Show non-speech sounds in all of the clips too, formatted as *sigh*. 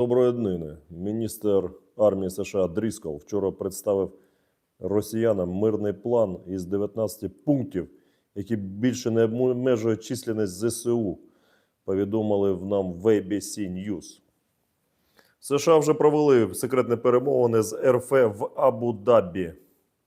Доброї днини. Міністр армії США Дріскол вчора представив росіянам мирний план із 19 пунктів, які більше не обмежують численність ЗСУ, повідомили в нам в ABC News. США вже провели секретні перемовини з РФ в Абу-Дабі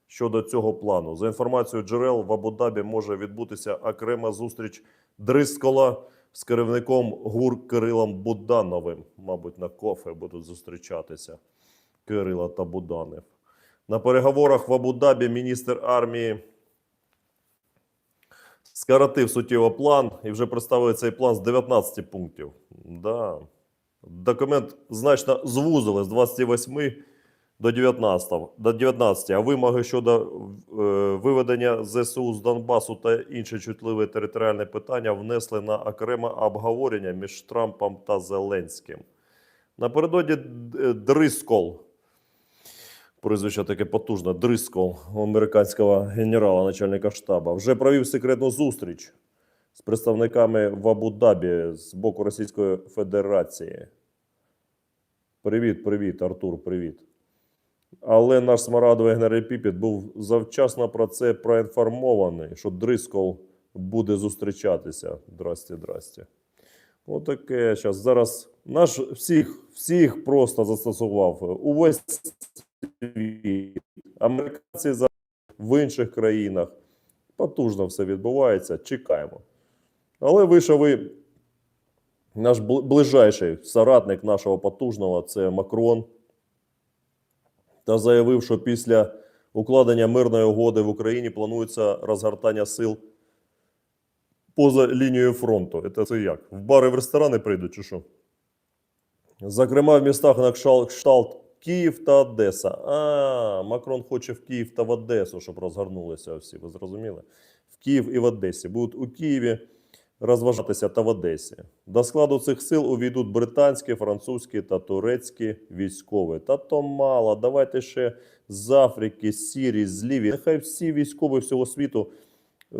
щодо цього плану. За інформацією джерел, в Абу-Дабі може відбутися окрема зустріч Дрискола з керівником ГУР Кирилом Будановим. Мабуть, на кофе будуть зустрічатися Кирила та Буданов. На переговорах в Абу-Дабі міністр армії скоротив суттєво план і вже представив цей план з 19 пунктів. Да. Документ значно звузили з 28 до 19, до 19 а вимоги щодо е, виведення ЗСУ з Донбасу та інші чутливі територіальні питання внесли на окреме обговорення між Трампом та Зеленським. Напередодні Д- Дрискол, прізвище таке потужне, Дрискол, американського генерала, начальника штабу, вже провів секретну зустріч з представниками в Абу-Дабі з боку Російської Федерації. Привіт, привіт, Артур, привіт. Але наш смарадовий Генерій Піпіт був завчасно про це проінформований, що Дрискол буде зустрічатися. Здрасте, здрасте. Отаке зараз. Зараз наш всіх, всіх просто застосував. Увесь світ. Американці в інших країнах. Потужно все відбувається. Чекаємо. Але вийшов і наш ближайший соратник нашого потужного це Макрон та заявив, що після укладення мирної угоди в Україні планується розгортання сил поза лінією фронту. Це, це як? В бари в ресторани прийдуть чи що? Зокрема, в містах на кшталт Київ та Одеса. А, Макрон хоче в Київ та в Одесу, щоб розгорнулися всі. Ви зрозуміли? В Київ і в Одесі. Будуть у Києві розважатися та в Одесі. До складу цих сил увійдуть британські, французькі та турецькі військові. Та то мало. Давайте ще з Африки, з Сірії, з Лівії. Нехай всі військові всього світу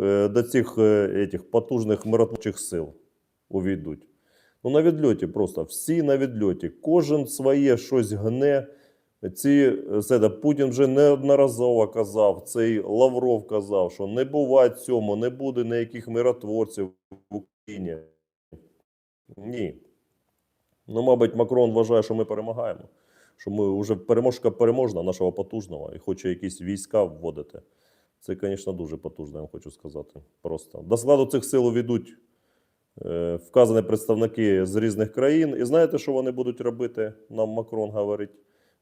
е, до цих е, етих потужних миротворчих сил увійдуть. Ну, на відльоті просто всі на відльоті. Кожен своє щось гне. Ці це, Путін вже неодноразово казав, цей Лавров казав, що не буває цьому, не буде ніяких миротворців в Україні. Ні. Ну, мабуть, Макрон вважає, що ми перемагаємо. Що ми вже переможка переможна нашого потужного і хоче якісь війська вводити. Це, звісно, дуже потужно, я вам хочу сказати. Просто до складу цих сил увійдуть е, вказані представники з різних країн. І знаєте, що вони будуть робити? Нам Макрон говорить.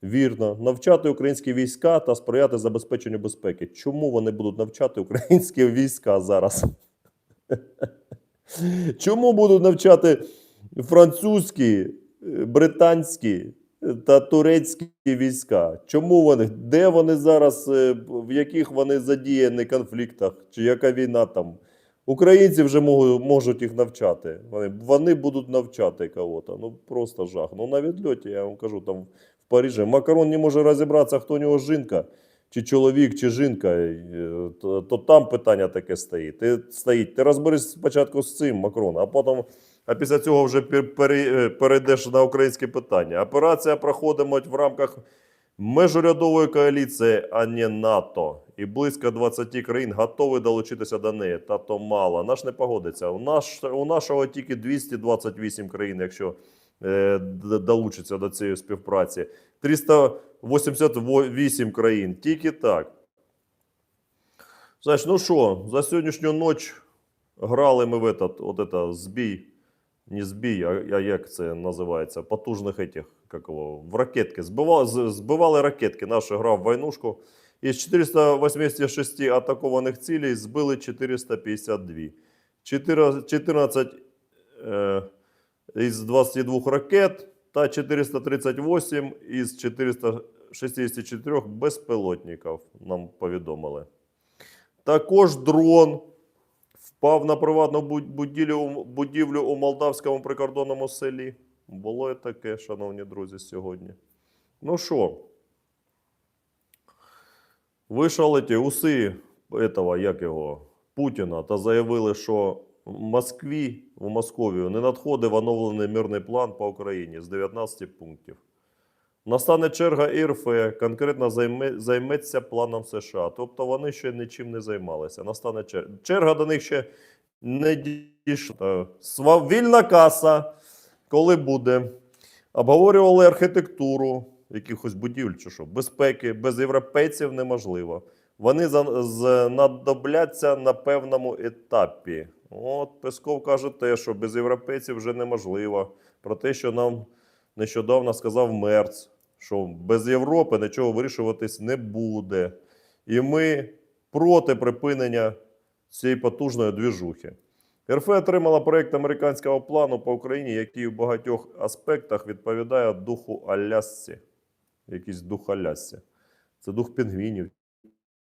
Вірно, навчати українські війська та сприяти забезпеченню безпеки. Чому вони будуть навчати українські війська зараз? Чому будуть навчати французькі, е, британські та турецькі війська? Чому вони? Де вони зараз, е, в яких вони задіяні конфліктах? Чи яка війна там? Українці вже можуть, їх навчати. Вони будуть навчати кого-то. Ну просто жах. Ну на відльоті, я вам кажу, там в Парижі Макарон не може розібратися, хто у нього жінка, чи чоловік, чи жінка. Е, То, то там питання таке стоїть. Ти стоїть. Ти розберись спочатку з цим, Макрон, а потім. А після цього вже е, перейдеш на українське питання. Операція проходить в рамках межурядової коаліції, а не НАТО. І близько 20 країн готові долучитися до неї. Та то мало. Наш не погодиться. У, наш, у нашого тільки 228 країн, якщо долучиться до цієї співпраці. 388 країн. Тільки так. Знаєш, ну що, за сьогоднішню ніч грали ми в этот, от это, збій. Не збій, а, а як це називається? Потужних этих, як його, в ракетки. Збивали, з- збивали ракетки. Наш грав в войнушку. Із 486 атакованих цілей збили 452. 4 14 е, із 22 ракет та 438 із 464 безпілотників, нам повідомили. Також дрон впав на приватну будівлю, будівлю у молдавському прикордонному селі. Було і таке, шановні друзі, сьогодні. Ну що, вийшли ті уси этого, як його, Путіна та заявили, що в Москві, в Московію не надходив оновлений мирний план по Україні з 19 пунктів. Настане черга і РФ конкретно займе, займеться планом США. Тобто вони ще нічим не займалися. Настане черга. Черга до них ще не дійшла. Сва- Вільна каса, коли буде. Обговорювали архітектуру якихось будівель чи що. Безпеки без європейців неможливо. Вони знадобляться на певному етапі. От Песков каже те, що без європейців вже неможливо. Про те, що нам нещодавно сказав Мерц, що без Європи нічого вирішуватись не буде. І ми проти припинення цієї потужної двіжухи. РФ отримала проєкт американського плану по Україні, який в багатьох аспектах відповідає духу Алясці. Якийсь дух Алясці. Це дух пінгвінів.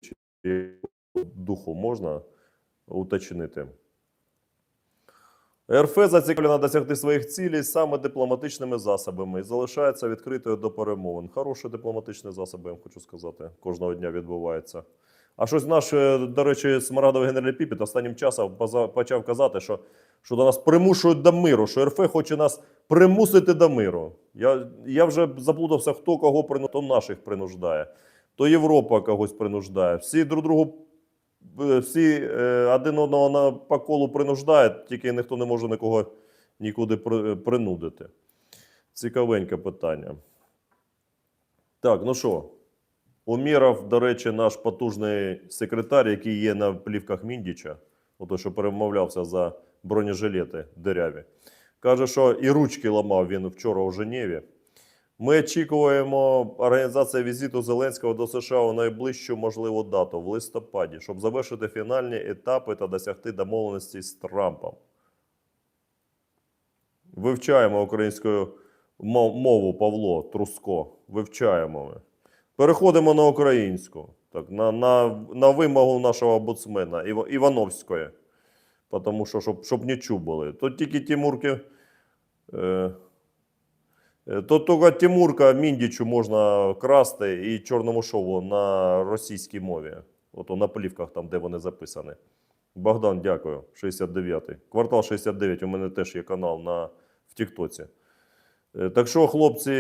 Чи духу можна уточнити. РФ зацікавлена досягти своїх цілей саме дипломатичними засобами і залишається відкритою до перемовин. Хороші дипломатичні засоби, я вам хочу сказати, кожного дня відбувається. А щось наш, е, до речі, смарагдовий генерал Піпіт останнім часом почав казати, що, що до нас примушують до миру, що РФ хоче нас примусити до миру. Я, я вже заплутався, хто кого принуждає, то наших принуждає, то Європа когось принуждає. Всі друг другу всі е, один одного на, по колу принуждають, тільки ніхто не може нікого нікуди принудити. Цікавеньке питання. Так, ну що, Уміров, до речі, наш потужний секретар, який є на плівках Міндіча, ото що перемовлявся за бронежилети диряві, каже, що і ручки ламав він вчора у Женєві. Ми очікуємо організацію візиту Зеленського до США у найближчу можливу дату в листопаді, щоб завершити фінальні етапи та досягти домовленості з Трампом. Вивчаємо українську мову Павло Труско. Вивчаємо ми. Переходимо на українську. Так, на, на, на вимогу нашого омбудсмена Іва- Івановської. Тому що, щоб, щоб не чубили. Тут тільки Тимурки. Е, Е, То тільки Тимурка Міндічу можна красти і чорному шову на російській мові. Ото на плівках, там, де вони записані. Богдан, дякую. 69-й. Квартал 69. У мене теж є канал на, в Тіктоці. Е, Так що, хлопці,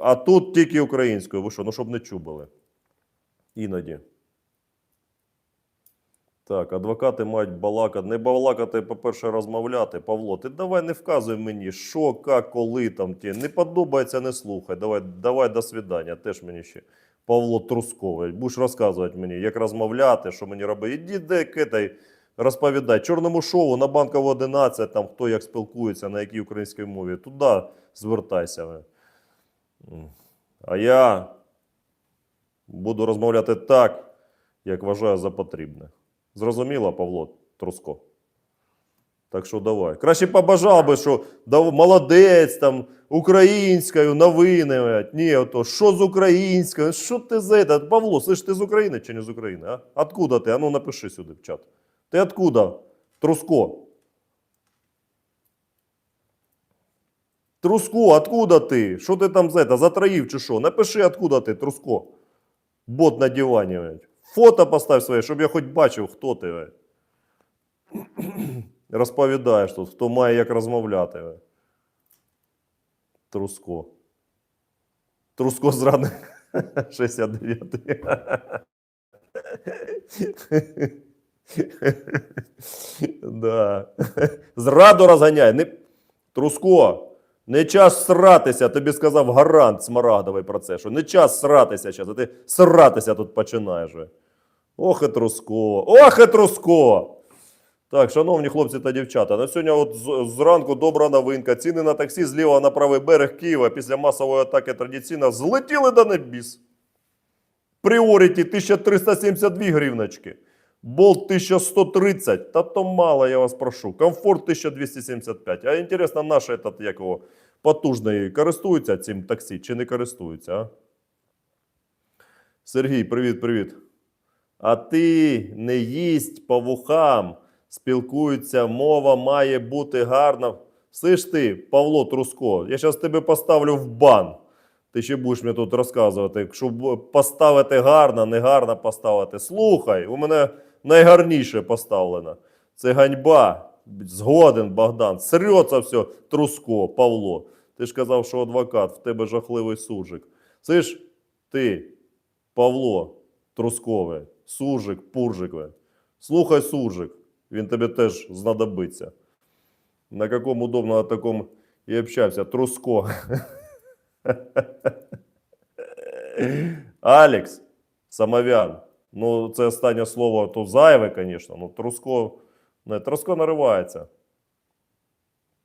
а тут тільки українською. Ви що, ну щоб не чубили. Іноді. Так, адвокати мають балакати. Не балакати, по-перше, розмовляти. Павло, ти давай не вказуй мені, що, як, коли там ті. Не подобається, не слухай. Давай, давай до свидання. Теж мені ще. Павло Трусковий. Будеш розказувати мені, як розмовляти, що мені робити. Іди де китай, розповідай. Чорному шоу на банкову 11, там хто як спілкується, на якій українській мові. Туди звертайся. А я буду розмовляти так, як вважаю за потрібне. Зрозуміло, Павло Труско? Так що давай. Краще побажав би, що молодець там українською, новини. Ні, ото що з українською? Що ти за це? Павло, слышь, ти з України чи не з України? А? Откуда ти? А ну напиши сюди в чат. Ти откуда? Труско. Труско, откуда ти? Що ти там за це? Затроїв чи що? Напиши, откуда ти, Труско. Бот на дивані. Фото постав своє, щоб я хоч бачив, хто ти. *clears throat* Розповідаєш тут, хто має як розмовляти. Труско. Труско зрадник 69. *laughs* *laughs* да. Зраду розганяй. Не... Труско, не час сратися, тобі сказав гарант Смарагдовий про це, що не час сратися зараз, а ти сратися тут починаєш. Ох і ох і Труско! Так, шановні хлопці та дівчата, на сьогодні от зранку добра новинка. Ціни на таксі зліва на правий берег Києва після масової атаки традиційно злетіли до небіс. Пріоріті 1372 гривночки. Болт 1130. Та то мало, я вас прошу. Комфорт 1275. А інтересно, наш этот, як його, потужний користується цим таксі чи не користується, а? Сергій, привіт, привіт. А ти не їсть по вухам. Спілкуються, мова має бути гарна. Слиш ти, Павло Труско, я зараз тебе поставлю в бан. Ти ще будеш мені тут розказувати, щоб поставити гарно, не гарно поставити. Слухай, у мене найгарніше поставлено. Це ганьба. Згоден, Богдан. Срется все, Труско, Павло. Ти ж казав, що адвокат, в тебе жахливий суржик. Це ж ти, Павло, Трускове, суржик, пуржикове. Слухай, суржик, він тобі теж знадобиться. На каком удобно на таком і общався. Труско. *laughs* Алекс Самовян. Ну, це останнє слово то зайве, звісно. Ну, Труско, не, Труско наривається.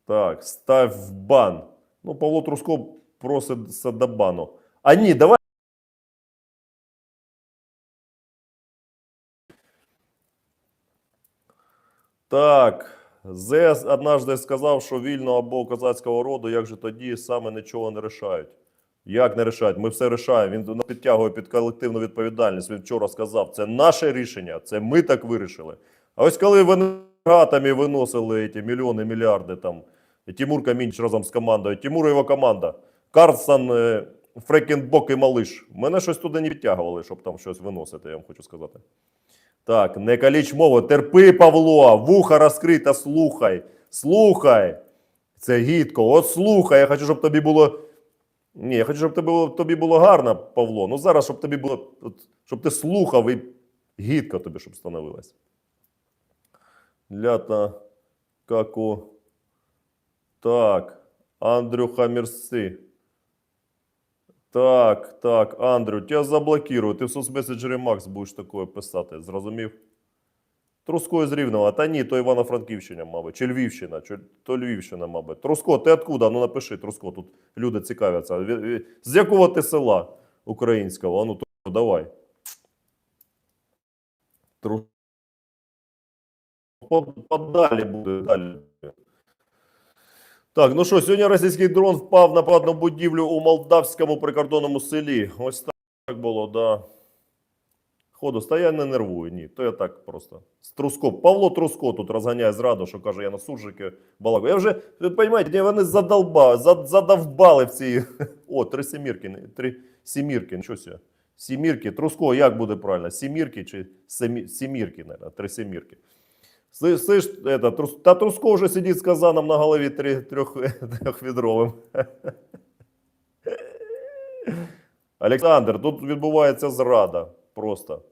Так, став в бан. Ну, Павло Труско проситься до бану. А ні, давай. Так. ЗС однажды сказав, що вільного або козацького роду, як же тоді саме нічого не рішають. Як не рішають? Ми все рішаємо. Він підтягує під колективну відповідальність. Він вчора сказав, це наше рішення, це ми так вирішили. А ось коли вони гатами виносили ці мільйони, мільярди там, Тимур Камінч разом з командою, Тимур і його команда, Карсон, е, Фрекенбок і Малиш. Мене щось туди не підтягували, щоб там щось виносити, я вам хочу сказати. Так, не каліч мову, терпи, Павло, вуха розкрита, слухай, слухай. Це гідко, от слухай, я хочу, щоб тобі було. Ні, я хочу, щоб тобі було, тобі було гарно, Павло. Ну зараз, щоб тобі було, щоб ти слухав і гідко тобі, щоб становилось. Лята, каку. Так, Андрюха, мерси. Так, так, Андрю, тебя заблокирую. Ти в соцмеседжері Макс будеш такое писати, зрозумів? Труско з Рівного. Та ні, то Івано-Франківщина, мабуть, чи Львівщина, чи то Львівщина, мабуть. Труско, ти откуда? Ну напиши, Труско, тут люди цікавляться. Ві- ві- З якого ти села українського? А ну то давай. Подалі буде, далі. Так, ну що, сьогодні російський дрон впав на платну будівлю у молдавському прикордонному селі. Ось так було, да. Ходу, та не нервую, ні. То я так просто. Труско. Павло Труско тут розганяє зраду, що каже, я на суржики балакаю. Я вже, ви розумієте, вони задолбали, задовбали в цій. *laughs* О, три сімірки, три сімірки, нічого себе. Сімірки. Труско, як буде правильно? Сімірки чи семі, сімірки, наверное, три сімірки. Слышь, слышь, это, трус, та Труско вже сидить з казаном на голові три, трьох, трьохвідровим. *laughs* *laughs* Олександр, тут відбувається зрада просто.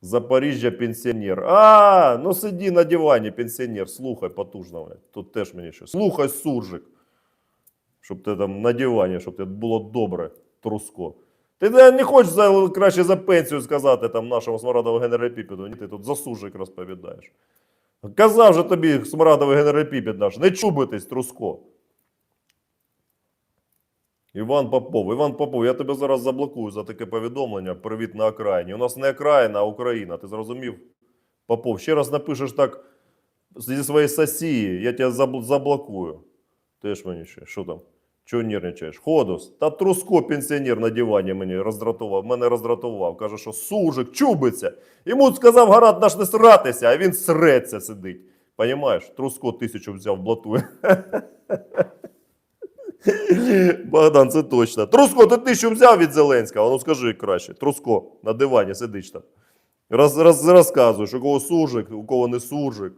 Запоріжжя пенсіонер. А, ну сиди на дивані, пенсіонер, слухай потужно. блядь. Тут теж мені щось. Слухай, суржик. Щоб ти там на дивані, щоб тебе було добре, труско. Ти не не хочеш за, краще за пенсію сказати там нашому смарадовому генераліпіпеду, ні, ти тут за суржик розповідаєш. Казав же тобі смарадовий генераліпіпед наш, не чубитись, труско. Іван Попов, Іван Попов, я тебе зараз заблокую за таке повідомлення. Привіт на окраїні. У нас не окраїна, а Україна. Ти зрозумів? Попов, ще раз напишеш так зі своєї сесії, я тебе забл- заблокую. Теж мені ще, що там? Чого нервничаєш? Ходос. Та Труско пенсіонер на дивані мені роздратував, мене роздратував. Каже, що сужик, чубиться. Йому сказав гарант наш не сратися, а він среться сидить. Понімаєш? Труско тисячу взяв, блатує. *laughs* Богдан, це точно. Труско, ти тисячу взяв від Зеленського? Ну скажи краще. Труско на дивані сидиш там. Роз, роз, розказуєш, у кого суржик, у кого не суржик.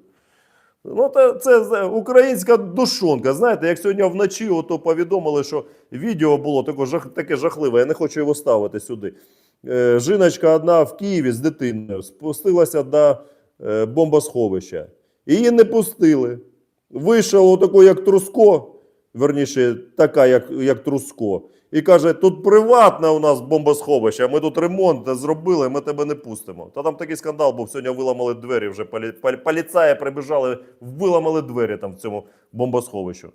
Ну, це, це українська душонка. Знаєте, як сьогодні вночі ото повідомили, що відео було таке, жах, таке жахливе, я не хочу його ставити сюди. Е, жіночка одна в Києві з дитиною спустилася до е, бомбосховища. Її не пустили. Вийшов отако, як Труско, верніше, така, як, як Труско, і каже: тут приватне у нас бомбосховище, ми тут ремонт зробили, ми тебе не пустимо. Та там такий скандал був, сьогодні виламали двері, вже полі, полі, поліцаї прибіжали, виламали двері там в цьому бомбосховищу.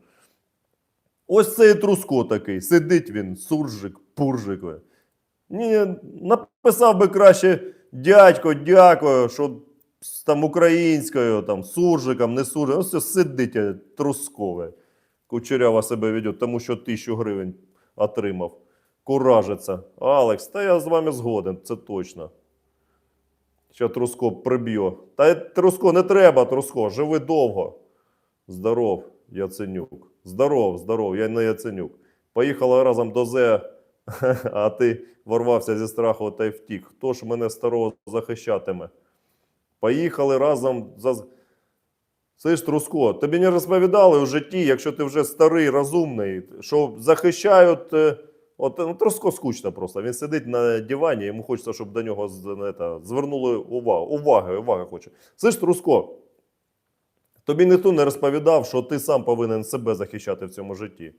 Ось цей Труско такий, сидить він, суржик, пуржик. Ні, написав би краще дядько, дякую, що там українською, там, суржиком, не суржиком. Ось це сидить е, трускове. Кучерява себе веде, тому що тисячу гривень отримав. Куражиться. Алекс, та я з вами згоден, це точно. Ще Труско приб'є. Та Труско не треба, Труско, живи довго. Здоров, Яценюк. Здоров, здоров, я не Яценюк. Поїхала разом до Зе, *laughs* а ти ворвався зі страху та й втік. Хто ж мене старого захищатиме? Поїхали разом за. Слиш, Труско, тобі не розповідали в житті, якщо ти вже старий, розумний, що захищають. е, От ну, Труско скучно просто. Він сидить на дивані, йому хочеться, щоб до нього з- звернули увагу. Уваги, уваги хоче. Слиш, Труско, тобі ніхто не розповідав, що ти сам повинен себе захищати в цьому житті.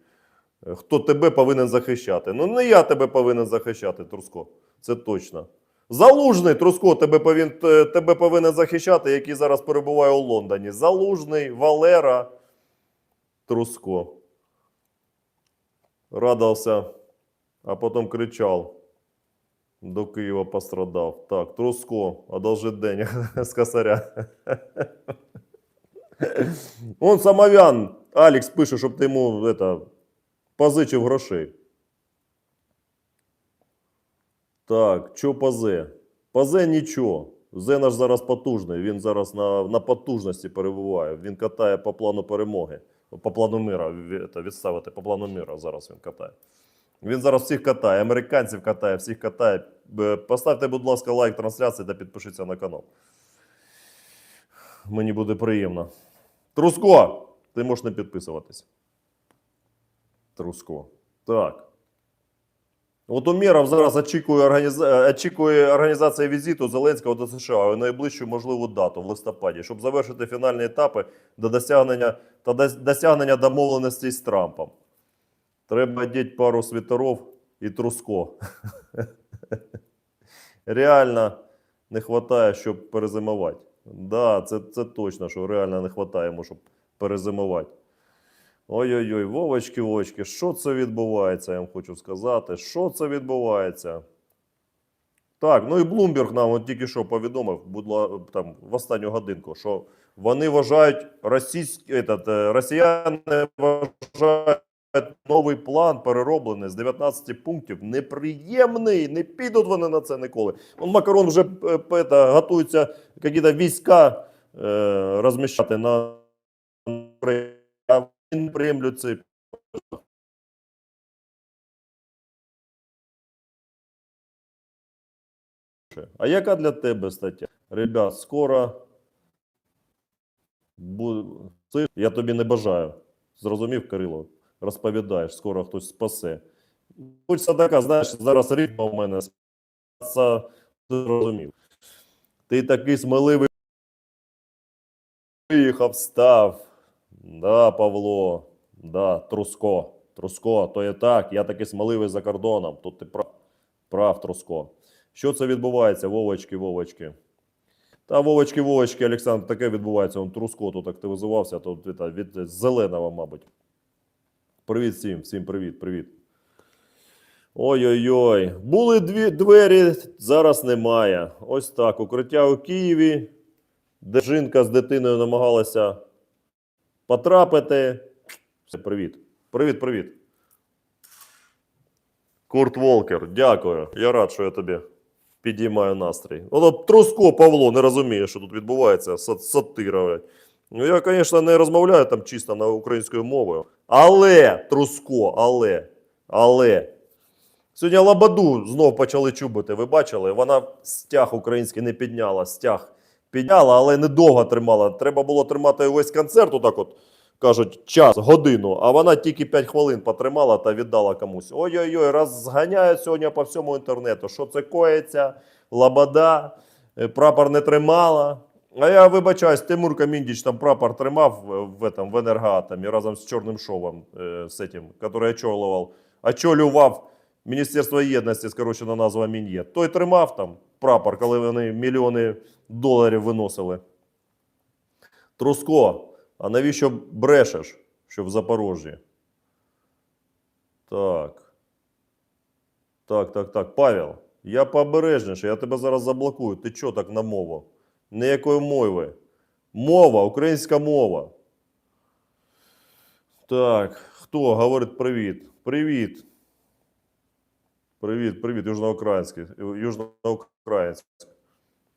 Е, Хто тебе повинен захищати? Ну, не я тебе повинен захищати, Труско. Це точно. Залужний Труско тебе повинен, тебе повинен захищати, який зараз перебуває у Лондоні. Залужний, Валера, Труско. Радався, а потім кричав. До Києва пострадав. Так, Труско, одолжи день *laughs* з косаря. *laughs* Он самовян, Алекс пише, щоб ти йому это, позичив грошей. Так, що Пазе? Пазе нічого. Зе наш зараз потужний. Він зараз на, на потужності перебуває. Він катає по плану перемоги. По плану мира. Відставити по плану мира зараз він катає. Він зараз всіх катає, американців катає, всіх катає. Поставте, будь ласка, лайк трансляції та підпишіться на канал. Мені буде приємно. Труско! Ти можеш не підписуватись. Труско. Так. От Умєров зараз очікує, організа... очікує організація візиту Зеленського до США у найближчу можливу дату в листопаді, щоб завершити фінальні етапи до досягнення та досягнення домовленостей з Трампом. Треба одіти пару світеров і труско. *laughs* Реально не вистачає, щоб перезимувати. Да, це, це точно, що реально не вистачає щоб перезимувати. Ой-ой-ой, Вовочки, Вовочки, що це відбувається, я вам хочу сказати. Що це відбувається? Так, ну і Блумберг нам от тільки що повідомив, будь там, в останню годинку, що вони вважають, російські, этот, е, росіяни вважають новий план перероблений з 19 пунктів неприємний. Не підуть вони на це ніколи. Он Макарон вже е, это, готується якісь війська е, розміщати на Україні. А він цей А яка для тебе стаття? Ребят, скоро. Я тобі не бажаю. Зрозумів, Кирило? Розповідаєш, скоро хтось спасе. Хочеться така, знаєш, зараз ритма у мене зрозумів. Ти такий сміливий виїхав, став. Да, Павло, да, Труско. Труско, то є так, я такий сміливий за кордоном. Тут ти прав, прав Труско. Що це відбувається, Вовочки, Вовочки? Та Вовочки, Вовочки, Олександр, таке відбувається. Он Труско тут активізувався, тут від, від зеленого, мабуть. Привіт всім, всім привіт, привіт. Ой-ой-ой. Були дві двері, зараз немає. Ось так. Укриття у Києві, де жінка з дитиною намагалася потрапити. Все, привіт. Привіт, привіт. Курт Волкер, дякую. Я рад, що я тобі підіймаю настрій. Ну, от Труско Павло не розуміє, що тут відбувається. са- Сатира. Ну, я, звісно, не розмовляю там чисто на українською мовою. Але, Труско, але, але. Сьогодні Лабаду знов почали чубити. Ви бачили? Вона стяг український не підняла. Стяг підняла, але недовго тримала. Треба було тримати весь концерт, отак от кажуть, час, годину, а вона тільки 5 хвилин потримала та віддала комусь. Ой-ой-ой, розганяють сьогодні по всьому інтернету. Що це коїться? Лабада, е, прапор не тримала. А я вибачаюсь, Тимур Каміндіч там прапор тримав в, в, этом, в енергоатомі разом з Чорним Шовом, е, з этим, який очолював, очолював Міністерство єдності, скорочена назва Мін'є. Той тримав там прапор, коли вони мільйони доларів виносили. Труско, а навіщо брешеш, що в Запорожжі? Так. Так, так, так. Павел, я пообережніше, я тебе зараз заблокую. Ти чого так на мову? Ніякої мови. Мова, українська мова. Так, хто говорить привіт? Привіт. Привіт, привіт, южноукраїнський. Южноукраїнський.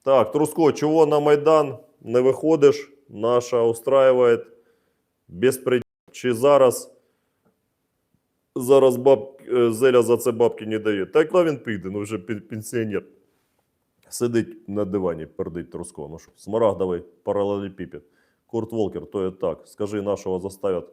Так, Труско, чего на Майдан не виходиш? Наша устраивает безпреділ. Чи зараз, зараз баб, е, Зеля за це бабки не дає? Та коли він піде, ну вже пен- пенсіонер. Сидить на дивані, пердить Труско. Ну що, смарагдовий паралелепіпед. Курт Волкер, то и так. Скажи, нашего заставят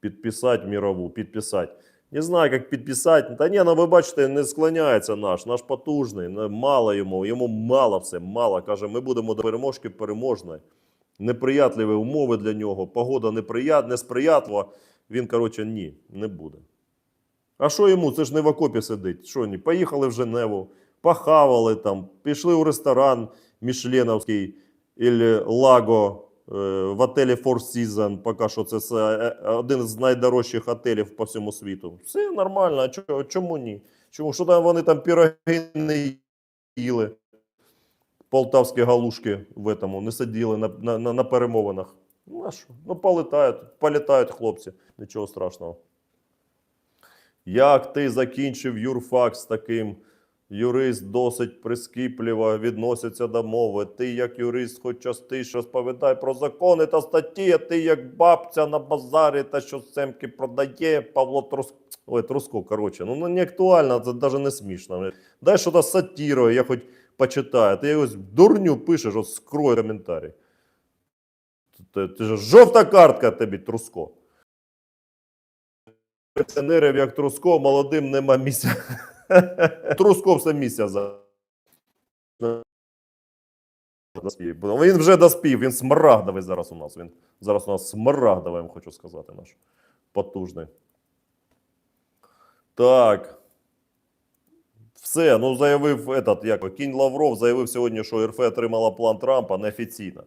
підписати мирову, підписати. Не знаю, як підписати. Та ні, ну ви бачите, не склоняється наш, наш потужний, ну, мало йому, йому мало все, мало. Каже, ми будемо до переможки переможної. Неприятливі умови для нього, погода неприят, несприятлива. Він, коротше, ні, не буде. А що йому? Це ж не в окопі сидить. Що ні? Поїхали в Женеву, похавали там, пішли у ресторан Мішленовський или Лаго в отелі Four Seasons, поки що це один з найдорожчих готелів по всьому світу. Все нормально, а чо- чому ні? Чому? Що там вони там піроги не їли? Полтавські галушки в этому не сиділи на, на, на, на перемовинах. Ну, а що? Ну, полетають, політають хлопці, нічого страшного. Як ти закінчив юрфак з таким? Юрист досить прискіпливо відноситься до мови. Ти, як юрист, хоч частіше розповідай про закони та статті, а ти як бабця на базарі та що семки продає Павло Трус... Ой, Труско, коротше, ну, ну не актуально, це навіть не смішно. Дай щось сатірою, я хоч почитаю. Ти якось дурню пишеш, от скрой коментарі. Ти, ти ж жовта картка тобі, Труско. Пенсіонерів, як Труско, молодим нема місця. *laughs* Труско все місця за. Він вже доспів, він смарагдовий зараз у нас. Він зараз у нас смарагдовий, я вам хочу сказати, наш потужний. Так. Все, ну заявив этот, як, Кінь Лавров заявив сьогодні, що РФ отримала план Трампа неофіційно.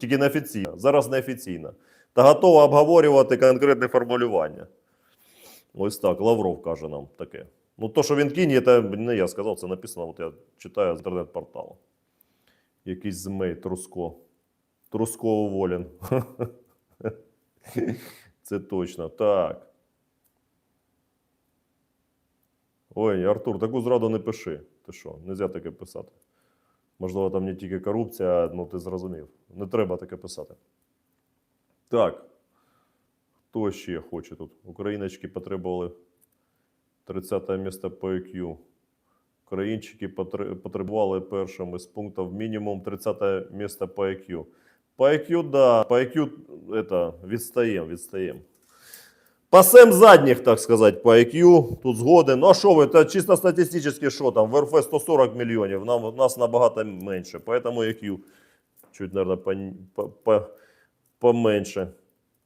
Тільки неофіційно, зараз неофіційно. Та готова обговорювати конкретне формулювання. Ось так, Лавров каже нам таке. Ну, то, що він кінь, це не я сказав, це написано, от я читаю з інтернет-порталу. Якийсь змей Труско. Труско уволен. *laughs* Це точно. Так. Ой, Артур, таку зраду не пиши. Ти що, нельзя таке писати. Можливо, там не тільки корупція, ну ти зрозумів. Не треба таке писати. Так. Хто ще хоче тут? Україночки потребували 30 місце по IQ. Українчики потр- потребували першими з пунктів мінімум 30 місце по IQ. По IQ, да, по IQ это, відстаємо, відстаємо. Пасем задніх, так сказати, по IQ, тут згоден. Ну а що ви, це чисто статистично, що там, в РФ 140 мільйонів, нам, у нас набагато менше, поэтому IQ чуть, наверное, по, по, по, поменше.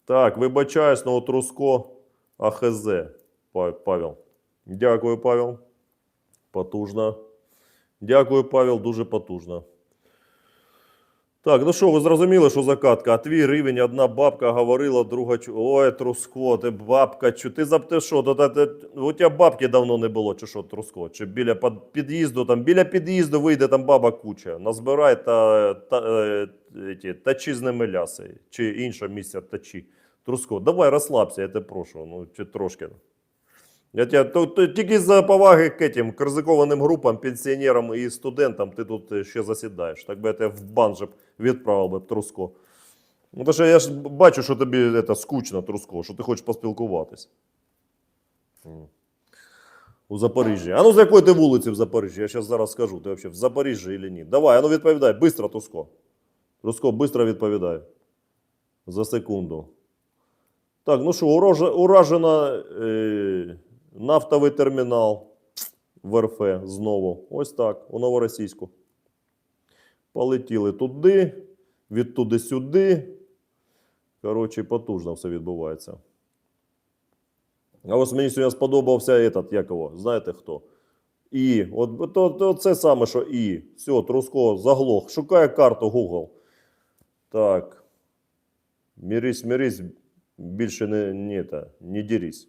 Так, вибачаюсь, но Труско АХЗ, Павел. Дякую, Павел. Потужно. Дякую, Павел, дуже потужно. Так, ну що, ви зрозуміли, що закатка? А твій рівень, одна бабка говорила, друга. Ой, Труско, ти бабка, чу. Ти запти що? То, та- та- у тебе бабки давно не було, чи що, Труско? Чи біля під- під'їзду, там, біля під'їзду вийде там баба куча. Назбирай та, та, е, ті, тачі з ними ляси, чи інше місце тачі. Труско, давай розслабся, я тебе прошу, ну, чи трошки. Я тебе, то, то, тільки за поваги к этим к ризикованим групам, пенсіонерам і студентам ти тут е, ще засідаєш. Так би я тебе в бан же б відправив би Труско. Ну, то що я ж бачу, що тобі це, скучно, Труско, що ти хочеш поспілкуватись. У Запоріжжі. А ну з якої ти вулиці в Запоріжжі? Я зараз зараз скажу. Ти взагалі в Запоріжжі чи ні? Давай, а ну відповідай, бистро, Труско. Труско, бистро відповідай. За секунду. Так, ну що, урожа, уражено е, нафтовий термінал в РФ знову. Ось так, у Новоросійську. Полетіли туди, відтуди сюди. Коротше, потужно все відбувається. А ось мені сьогодні сподобався этот, як його, знаєте хто? І, от то, то це саме, що і. Все, Труско заглох. Шукає карту Google. Так. Мірись, мірись, більше не, не, не дірись.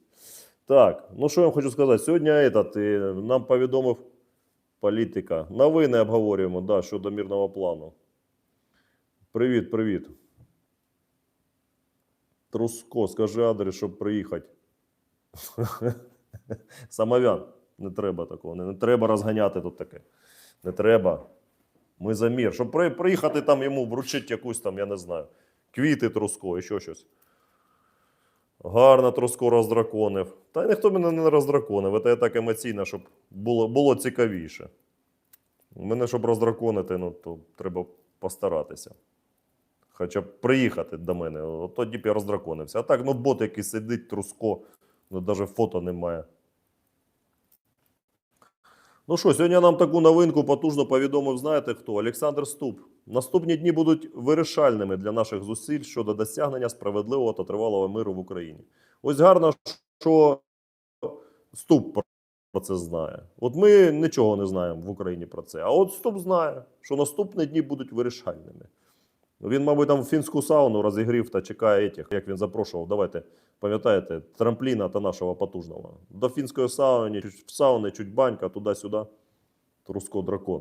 Так, ну що я вам хочу сказати? Сьогодні этот, нам повідомив політика. Новини обговорюємо да, щодо мирного плану. Привіт, привіт. Труско, скажи адрес, щоб приїхати. *laughs* Самовян. Не треба такого. Не, не треба розганяти тут таке. Не треба. Ми за мір. Щоб при, приїхати там йому вручити якусь там, я не знаю, квіти Труско, і ще щось. Гарно Труско роздраконив. Та й ніхто мене не роздраконив. Це я так емоційно, щоб було, було цікавіше. Мене, щоб роздраконити, ну, то треба постаратися. Хоча б приїхати до мене. От тоді б я роздраконився. А так, ну бот який сидить, труско, ну навіть фото немає. Ну що, сьогодні нам таку новинку потужно повідомив, знаєте хто? Олександр Ступ. Наступні дні будуть вирішальними для наших зусиль щодо досягнення справедливого та тривалого миру в Україні. Ось гарно, що Ступ про- це знає. От ми нічого не знаємо в Україні про це. А от Ступ знає, що наступні дні будуть вирішальними. Він, мабуть, там фінську сауну розігрів та чекає этих, як він запрошував. Давайте, пам'ятаєте, трампліна та нашого потужного. До фінської сауни, в сауни, чуть банька, туди-сюди. Труско дракон.